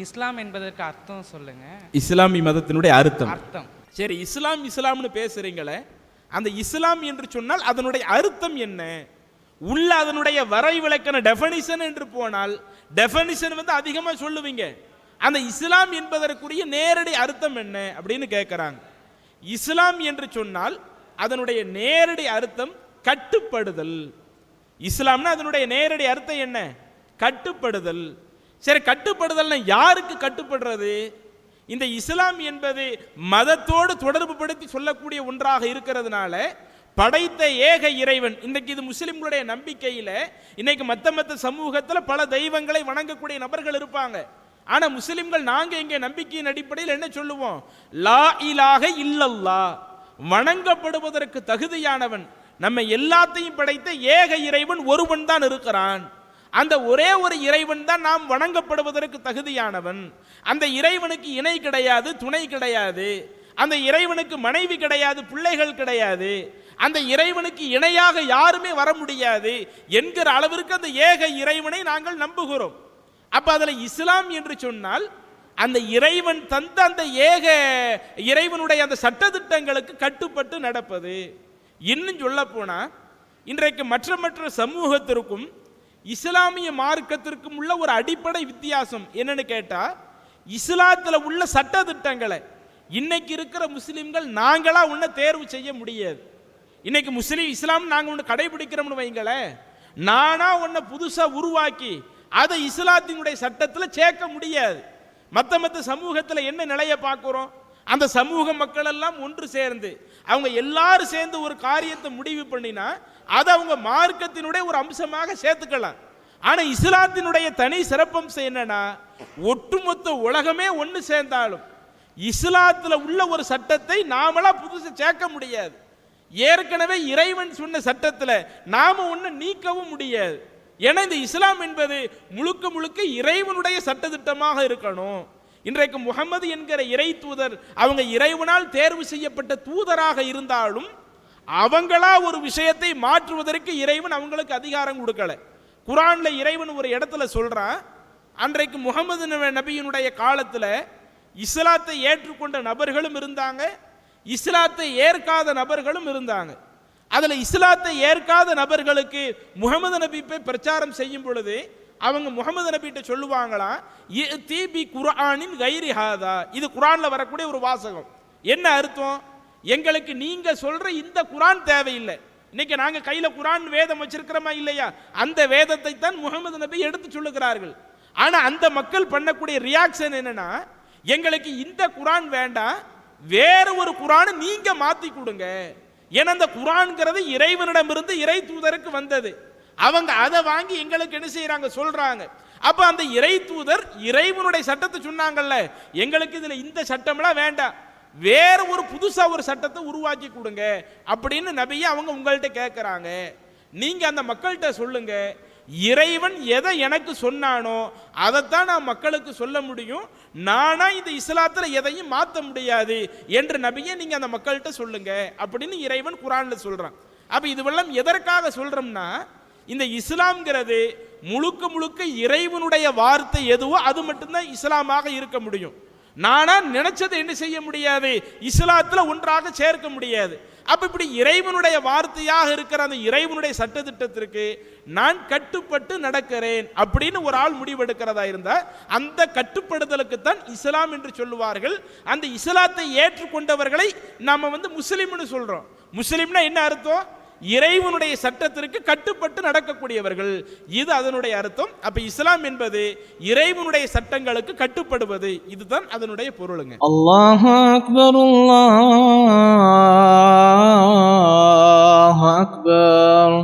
இஸ்லாம் என்பதற்கு அர்த்தம் சொல்லுங்க. இஸ்லாமி மதத்தினுடைய அர்த்தம். அர்த்தம். சரி இஸ்லாம் இஸ்லாம்னு பேசுறீங்களே அந்த இஸ்லாம் என்று சொன்னால் அதனுடைய அர்த்தம் என்ன? உள்ள அதனுடைய வரை விளக்கண டெஃபனிஷன் என்று போனால் டெஃபனிஷன் வந்து அதிகமாக சொல்லுவீங்க. அந்த இஸ்லாம் என்பதற்குரிய நேரடி அர்த்தம் என்ன அப்படின்னு கேட்குறாங்க இஸ்லாம் என்று சொன்னால் அதனுடைய நேரடி அர்த்தம் கட்டுப்படுதல். இஸ்லாம்னா அதனுடைய நேரடி அர்த்தம் என்ன? கட்டுப்படுதல். சரி கட்டுப்படுதல்னா யாருக்கு கட்டுப்படுறது? இந்த இஸ்லாம் என்பது மதத்தோடு தொடர்பு படுத்தி சொல்லக்கூடிய ஒன்றாக இருக்கிறதுனால படைத்த ஏக இறைவன் இன்றைக்கு இது முஸ்லிம்களுடைய நம்பிக்கையில் இன்னைக்கு மத்த மத்த சமூகத்தில் பல தெய்வங்களை வணங்கக்கூடிய நபர்கள் இருப்பாங்க. ஆனால் முஸ்லிம்கள் நாங்கள் இங்கே நம்பிக்கையின் அடிப்படையில் என்ன சொல்லுவோம்? லா இலாக இல்லல்லா வணங்கப்படுவதற்கு தகுதியானவன் நம்ம எல்லாத்தையும் படைத்த ஏக இறைவன் ஒருவன் தான் இருக்கிறான். அந்த ஒரே ஒரு இறைவன் தான் நாம் வணங்கப்படுவதற்கு தகுதியானவன். அந்த இறைவனுக்கு இணை கிடையாது துணை கிடையாது. அந்த இறைவனுக்கு மனைவி கிடையாது பிள்ளைகள் கிடையாது. அந்த இறைவனுக்கு இணையாக யாருமே வர முடியாது என்கிற அளவிற்கு அந்த ஏக இறைவனை நாங்கள் நம்புகிறோம். அப்போ அதில் இஸ்லாம் என்று சொன்னால் அந்த இறைவன் தந்த அந்த ஏக இறைவனுடைய அந்த சட்டதிட்டங்களுக்கு கட்டுப்பட்டு நடப்பது. இன்னும் சொல்ல போனால் இன்றைக்கு மற்ற மற்ற சமூகத்திற்கும் இஸ்லாமிய மார்க்கத்திற்கும் உள்ள ஒரு அடிப்படை வித்தியாசம் என்னன்னு கேட்டா இஸ்லாத்துல உள்ள சட்ட திட்டங்களை இன்னைக்கு இருக்கிற முஸ்லிம்கள் நாங்களா ஒன்ன தேர்வு செய்ய முடியாது. இன்னைக்கு முஸ்லீம் இஸ்லாம் நாங்க ஒன்று கடைபிடிக்கிறோம்னு வைங்களேன் நானா ஒன்றை புதுசா உருவாக்கி அதை இஸ்லாத்தினுடைய சட்டத்துல சேர்க்க முடியாது. மத்த மத்த சமூகத்துல என்ன நிலையை பார்க்குறோம்? அந்த சமூக மக்கள் எல்லாம் ஒன்று சேர்ந்து அவங்க எல்லாரும் சேர்ந்து ஒரு காரியத்தை முடிவு பண்ணினா அதை அவங்க மார்க்கத்தினுடைய ஒரு அம்சமாக சேர்த்துக்கலாம். ஆனால் இஸ்லாத்தினுடைய தனி சிறப்பம்சம் என்னன்னா ஒட்டுமொத்த உலகமே ஒன்று சேர்ந்தாலும் இஸ்லாத்தில் உள்ள ஒரு சட்டத்தை நாமளாக புதுசாக சேர்க்க முடியாது. ஏற்கனவே இறைவன் சொன்ன சட்டத்தில் நாம் ஒன்று நீக்கவும் முடியாது. ஏன்னா இந்த இஸ்லாம் என்பது முழுக்க முழுக்க இறைவனுடைய சட்டத்திட்டமாக இருக்கணும். இன்றைக்கு முகமது என்கிற இறை தூதர் அவங்க இறைவனால் தேர்வு செய்யப்பட்ட தூதராக இருந்தாலும் அவங்களா ஒரு விஷயத்தை மாற்றுவதற்கு இறைவன் அவங்களுக்கு அதிகாரம் கொடுக்கல. குரான்ல இறைவன் ஒரு இடத்துல சொல்றான் அன்றைக்கு முகமது நபியினுடைய காலத்தில் இஸ்லாத்தை ஏற்றுக்கொண்ட நபர்களும் இருந்தாங்க இஸ்லாத்தை ஏற்காத நபர்களும் இருந்தாங்க. அதில் இஸ்லாத்தை ஏற்காத நபர்களுக்கு முகமது நபி போய் பிரச்சாரம் செய்யும் பொழுது அவங்க முகமது நபிகிட்ட சொல்லுவாங்களாம் தீபி குரானின் கைரி ஹாதா. இது குரானில் வரக்கூடிய ஒரு வாசகம். என்ன அர்த்தம்? எங்களுக்கு நீங்கள் சொல்கிற இந்த குரான் தேவையில்லை. இன்னைக்கு நாங்கள் கையில் குரான் வேதம் வச்சிருக்கிறோமா இல்லையா? அந்த வேதத்தை தான் முகமது நபி எடுத்து சொல்லுகிறார்கள். ஆனால் அந்த மக்கள் பண்ணக்கூடிய ரியாக்ஷன் என்னன்னா எங்களுக்கு இந்த குரான் வேண்டாம் வேற ஒரு குரானை நீங்கள் மாற்றி கொடுங்க. ஏன்னா அந்த குரான்கிறது இறைவனிடமிருந்து இறை தூதருக்கு வந்தது. அவங்க அதை வாங்கி எங்களுக்கு என்ன செய்யறாங்க சொல்றாங்க. அப்ப அந்த இறை தூதர் இறைவனுடைய சட்டத்தை சொன்னாங்கல்ல எங்களுக்கு இதுல இந்த சட்டம்லாம் வேண்டாம். வேற ஒரு புதுசா ஒரு சட்டத்தை உருவாக்கி கொடுங்க அப்படின்னு நபியை அவங்க உங்கள்கிட்ட கேட்கறாங்க நீங்க அந்த மக்கள்கிட்ட சொல்லுங்க இறைவன் எதை எனக்கு சொன்னானோ அதைத்தான் நான் மக்களுக்கு சொல்ல முடியும். நானா இந்த இஸ்லாத்துல எதையும் மாற்ற முடியாது என்று நபியை நீங்க அந்த மக்கள்கிட்ட சொல்லுங்க அப்படின்னு இறைவன் குரான்ல சொல்றான். அப்ப இதுவெல்லாம் எதற்காக சொல்றோம்னா இந்த இஸ்லாம்ங்கிறது முழுக்க முழுக்க இறைவனுடைய வார்த்தை எதுவோ அது மட்டும்தான் இஸ்லாமாக இருக்க முடியும். நானா நினைச்சதை என்ன செய்ய முடியாது? இஸ்லாத்தில் ஒன்றாக சேர்க்க முடியாது. அப்ப இப்படி இறைவனுடைய வார்த்தையாக இருக்கிற அந்த இறைவனுடைய சட்டத்திட்டத்திற்கு நான் கட்டுப்பட்டு நடக்கிறேன் அப்படின்னு ஒரு ஆள் முடிவெடுக்கிறதா இருந்தா அந்த கட்டுப்படுதலுக்கு தான் இஸ்லாம் என்று சொல்லுவார்கள். அந்த இஸ்லாத்தை ஏற்றுக்கொண்டவர்களை நாம வந்து முஸ்லீம்னு சொல்றோம். முஸ்லீம்னா என்ன அர்த்தம்? இறைவனுடைய சட்டத்திற்கு கட்டுப்பட்டு நடக்கக்கூடியவர்கள். இது அதனுடைய அர்த்தம். அப்ப இஸ்லாம் என்பது இறைவனுடைய சட்டங்களுக்கு கட்டுப்படுவது. இதுதான் அதனுடைய பொருளுங்க. அல்லாஹ் அக்பர் அல்லாஹ் அக்பர்.